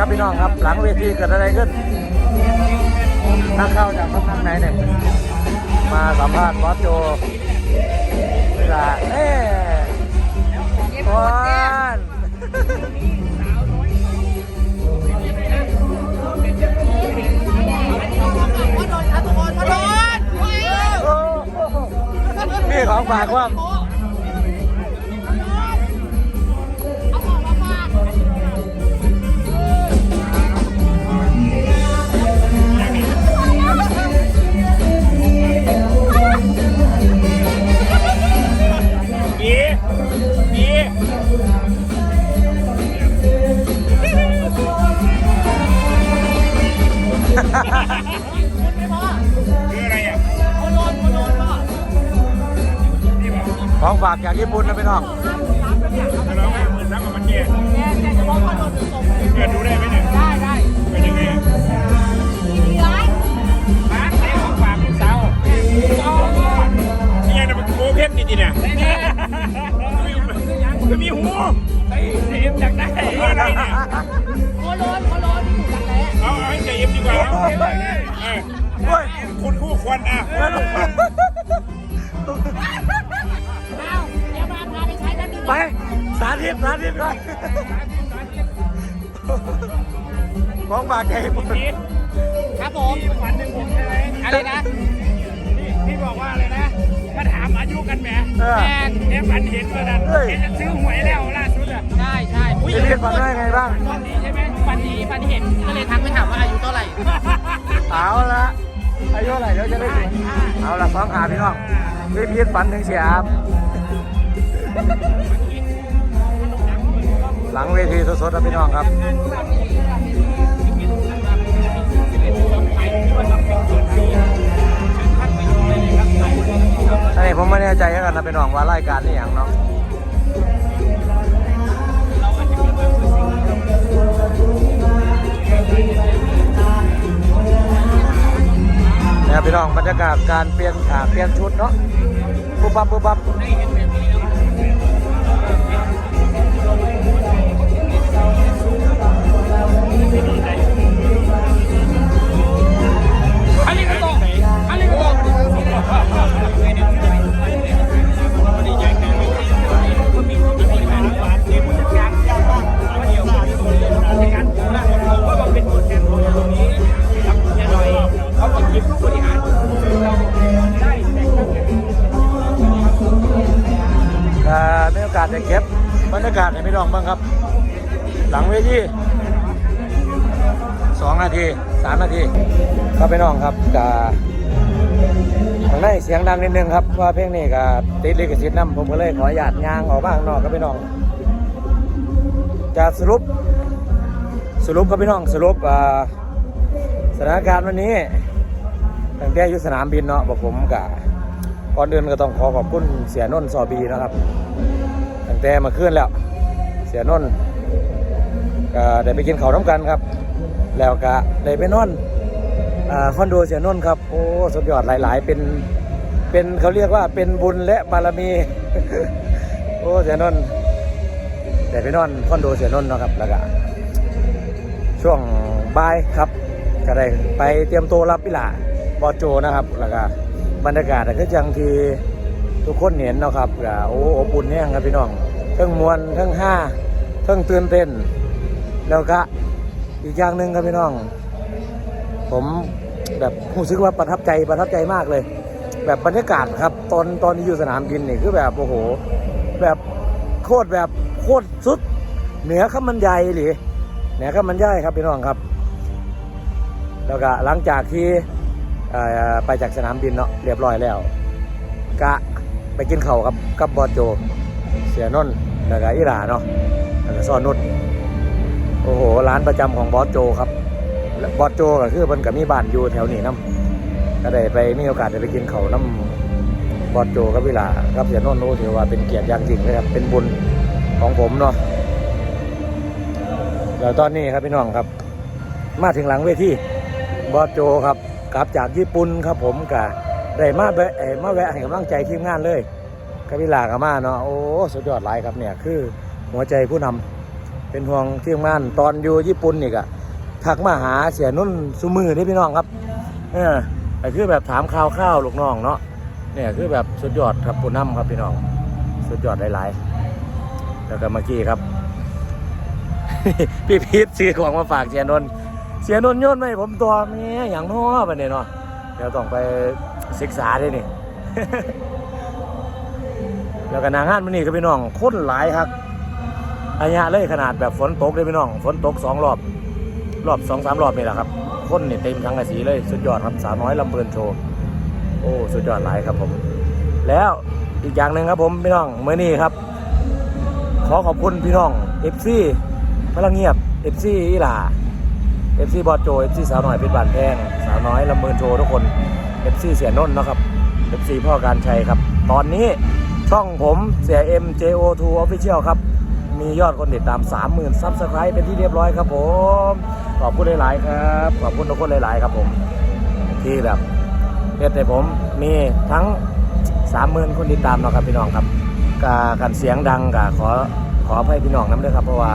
ครับพี่น้องครับ หลังเวทีเกิดอะไรขึ้นนักเข้าจากสำนักไหนเนี่ยมาสัมภาษณ์บอสโจเวลาเอ๊บอลนี่ของฝากว่า ฝากจากญี่ปุ่นนะพี่น้องจะร้องให้หมื่นนักกับมันเกียร์เกิดดูได้ไหมเนี่ยได้ได้เป็นยังไงอะร้านไหนของฝากลูกสาวนี่ยังมันโคเพชรจริงๆเนี่ยคือมีหูไอ้เอ็มอยากได้อะไรเนี่ยเอาเอาให้ใจเย็นดีกว่าเอาเออเฮ้ยคุณคู่ควรอะ ไป สาธิตสาธิตก่อนของฝากจากญี่ปุ่นครับผมที่ฝันหนึ่งผมใช่ไหมอะไรนะที่ที่บอกว่าอะไรนะมาถามอายุกันแหมเออแมนเนี่ยฝันเห็นว่านั้นเฮ้ยเห็นจะซื้อหวยแล้วล่าสุดอะใช่ใช่อุ้ยพี่เรียนฝันได้ไงบ้างตอนนี้ใช่ไหมฟันดีฟันเห็นก็เลยทักไปถามว่าอายุเท่าไหร่เอาละอายุเท่าไหร่เดี๋ยวจะได้ถึงเอาละฟ้องหาพี่น้องพี่พีทฝันถึงเสียครับ หลังเวทีสดๆนะพี่น้องครับอันนี้ผมไม่แน่ใจกันนะพี่น้องว่ารายการนี่อย่างเนาะเนี่ยพี่น้องบรรยากาศการเปลี่ยนฉากเปลี่ยนชุดเนาะปุ๊บปั๊บปุ๊บปั๊บาสได้เก็บบรรยากาศให้พี่น้องบ้างครับ หลังเวทีสองนาทีสามนาทีครับพี่น้องครับกาทางในเสียงดังนิดนึงครับว่าเพลงนี้ก็ติดลิขสิทธิ์นํผมก็เลยขออนุญาตยางออกบ้างนอกครับพี่น้อง จะสรุป สรุปครับพี่น้องสรุปสถานการณ์วันนี้ตั้งแต่ยู่สนามบินเนาะบอกผมกับก่อนเดินก็ต้องขอขอบคุณเสียนนท์ซอบีนะครับ ตั้งแต่มาขึ้นแล้ว เสียนนท์ก็ได้ไปกินข้าวน้ำกันครับ แล้วก็ได้ไปนอนอคอนโดเสียนนท์ครับ โอ้สุดยอดหลาย ๆ เป็นเป็นเขาเรียกว่าเป็นบุญและบารมี โอ้เสียนนท์ได้ไปนอนคอนโดเสียนนท์นะครับแล้วก็ช่วงบ่ายครับก็ได้ไปเตรียมตัวรับพิลาบอโจนะครับ แล้วก็บรรยากาศก็จังที่ ทุกคนเห็นเนาะครับก็โอ้อบอุ่นเนี่ยครับพี่น้องทั้งมวลทั้งห้าทั้งตื่นเต้น แล้วก็อีกอย่างหนึ่งครับพี่น้อง ผมแบบรู้สึกว่าประทับใจประทับใจมากเลย แบบบรรยากาศครับ ตอนตอนที่อยู่สนามบินนี่คือแบบโอ้โห แบบโคตรแบบโคตรสุด เหนือข้ามันใหญ่หรือเหนือข้ามันใหญ่ครับพี่น้องครับ แล้วก็หลังจากที่ไปจากสนามบินเนาะเรียบร้อยแล้วกะ ไปกินข้าวกับกับบอสโจ เสียนนท์แล้วก็อิหร่าเนาะแล้วก็ซอนนุชโอ้โหร้านประจำของบอสโจครับและบอสโจก็คือมันก็มีบ้านอยู่แถวนี้นํก็ได้ไปมีโอกาสได้ไปกินข้าวน้ำบอสโจกับวิลาครับเสียนนท์โอ้ถือว่าเป็นเกียรติอย่างยิ่งเลยครับเป็นบุญของผมเนาะแล้วตอนนี้ครับพี่น้องครับ มาถึงหลังเวทีบอสโจครับกลับจากญี่ปุ่นครับผมกะ ได้มาแวะเอ่มาแวะให้กำลังใจทีมงานเลยกับวิลากับมาเนาะโอ้สุดยอดหลายครับเนี่ยคือหัวใจผู้นำเป็นห่วงที่งานตอนอยู่ญี่ปุ่นนี่กะทักมาหาเสียนุ่นสุมือนี่พี่น้องครับเออแต่คือแบบถามข่าวข้าวลูกน้องเนาะเนี่ยคือแบบสุดยอดครับปูน้ำครับพี่น้อง สุดยอดหลายๆแล้วก็เมื่อกี้ครับ พี่พีทซื้อของมาฝากเสียนนท์เสียนนท์โยนไหมผมตัวแม่อย่างน้อไปเนี่ยเนาะเดี๋ยวต้องไป ศึกษาได้นี่ แล้วก็นางานมันนี่ก็พี่น้องคนหลายครับอายะเลยขนาดแบบฝนตกเลยพี่น้อง ฝนตกสองรอบ รอบสองสามรอบนี่แหละครับ คนนี่เต็มทั้งกระสีเลย สุดยอดครับสาวน้อยลำเพลินโชว์ โอ้สุดยอดหลายครับผม แล้วอีกอย่างหนึ่งครับผมพี่น้องเมื่อนี้ครับ ขอขอบคุณพี่น้องเอฟซีพลังเงียบเอฟซีอีหล่าเอฟซีบอสโจเอฟซีสาวน้อยเป็นบานแพงสาวน้อยลำเพลินโชว์ทุกคน เอฟซีเสียนนท์นะครับเอฟซีพ่อการชัยครับ ตอนนี้ช่องผมเสียเอ็ม JO2 Official ครับ มียอดคนติดตาม 30,000ซับสไครต์เป็นที่เรียบร้อยครับผม ขอบคุณหลาย ๆ ครับ ขอบคุณทุกคนหลาย ๆ ครับผม ที่แบบเฮ็ดให้ผมมีทั้ง 30,000 คนติดตามเนาะครับพี่น้องครับกากันเสียงดังกะขอขออภัยพี่น้องน้ำด้วยครับเพราะว่า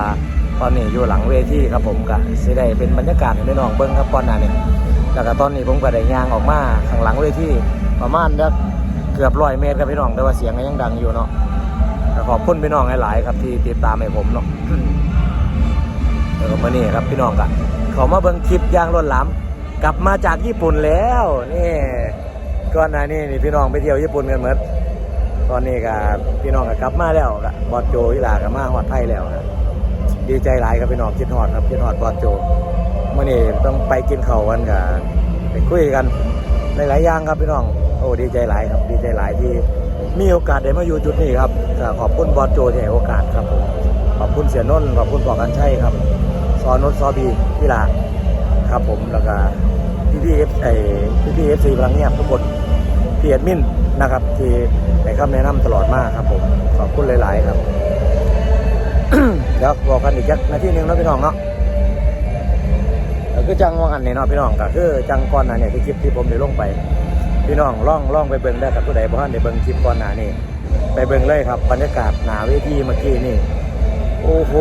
ตอนนี้อยู่หลังเวทีครับผมกะสิได้เป็นบรรยากาศให้พี่น้องเบิ้งครับก่อนหน้านี้ แล้วก็ตอนนี้ผมก็ได้ยางออกมาข้างหลังเวทีประมาณเกือบร้อยเมตรครับพี่น้องแต่ว่าเสียงก็ยังดังอยู่เนาะขอบคุณพี่น้องหลายๆครับที่ติดตามให้ผมเนาะแล้วก็มานี่ครับพี่น้องกันเขามาเบิ่งคลิปยางล้นหลามกลับมาจากญี่ปุ่นแล้วนี่ก่อนหน้านี้นี่พี่น้องไปเที่ยวญี่ปุ่นกันเหมดตอนนี้ก็พี่น้องก็กลับมาแล้วก็บอดโจอีหลาก็มาฮอดไทยแล้วครับดีใจหลายครับพี่น้องคิดฮอดครับคิดฮอดบอดโจ มื่อนี้ต้องไปกินข้าวกันกับไปคุยกันหลายๆอย่างครับพี่น้อง โอ้ดีใจหลายครับดีใจหลายที่มีโอกาสได้มาอยู่จุดนี้ครับขอบคุณบอสโจที่ให้โอกาสครับผมขอบคุณเสียนนท์ขอบคุณบอกกันใช่ครับซอนนท์ซอบีพี่ลาครับผมแล้วก็พี่พี่เอฟไอพี่พี่เอฟซีพลังเงียบทุกคนพี่แอดมินนะครับ ที่ให้คำแนะนำตลอดมากครับผมขอบคุณหลาย ๆ ครับเดี๋ยวบอกกันอีกจักนาทีหนึงนะพี่น้องเนาะ คือจังว่ากันนี่ยเนาะพี่น้องก็คือจังก่อนหน้าเนี่ยที่คลิปที่ผมได้ลงไป พี่น้องล่องล่องไปเบิ่งได้ครับผู้ใดบ่ทันได้เบิ่งคลิปก่อนหน้านี้ไปเบิ่งเลยครับบรรยากาศหนาเวทีเมื่อกี้นี่ โอ้โห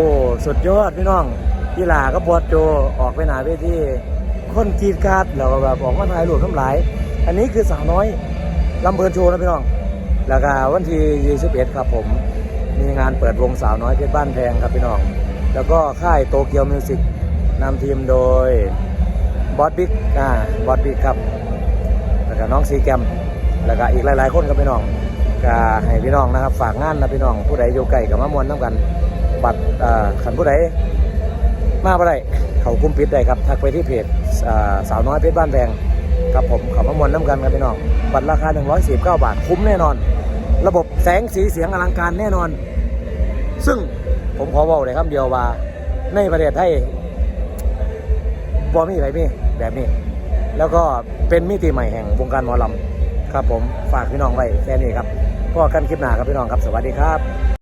สุดยอดพี่น้องกีฬาก็บอดโจออกไปหนาเวทีคนกีดกราดแล้วก็แบบออกมาถ่ายรูปทั้งหลาย อันนี้คือสาวน้อยลำเพลินโชว์นะพี่น้อง แล้วก็วันที่21ครับผม มีงานเปิดวงสาวน้อยเพชรบ้านแพงครับพี่น้อง แล้วก็ค่ายโตเกียวมิวสิก นำทีมโดยบอสบิ๊กอ่าบอสบิ๊กครับ แล้วก็น้องซีแกม แล้วก็อีกหลาย ๆ คนครับพี่น้องก็ให้พี่น้องนะครับ ฝากงานนะพี่น้องผู้ใดอยู่ใกลกับมะมวนน้ำกัน บัตรอ่าขันผู้ใดมาบ่ได้เขาคุ้มปิดได้ครับ ทักไปที่เพจอ่าสาวน้อยเพชรบ้านแพงครับผมเขามะมวนน้ำกันครับพี่น้อง บัตรราคา 149 บาท คุ้มแน่นอน ระบบแสงสีเสียงอลังการแน่นอน ซึ่งผมขอบอกเลยคำเดียวว่า ในประเทศไทย บ่มีอะไรมีแบบนี้ แล้วก็เป็นมิติใหม่แห่งวงการหมอลำครับผมฝากพี่น้องไว้แค่นี้ครับพอกันคลิปหน้าครับพี่น้องครับสวัสดีครับ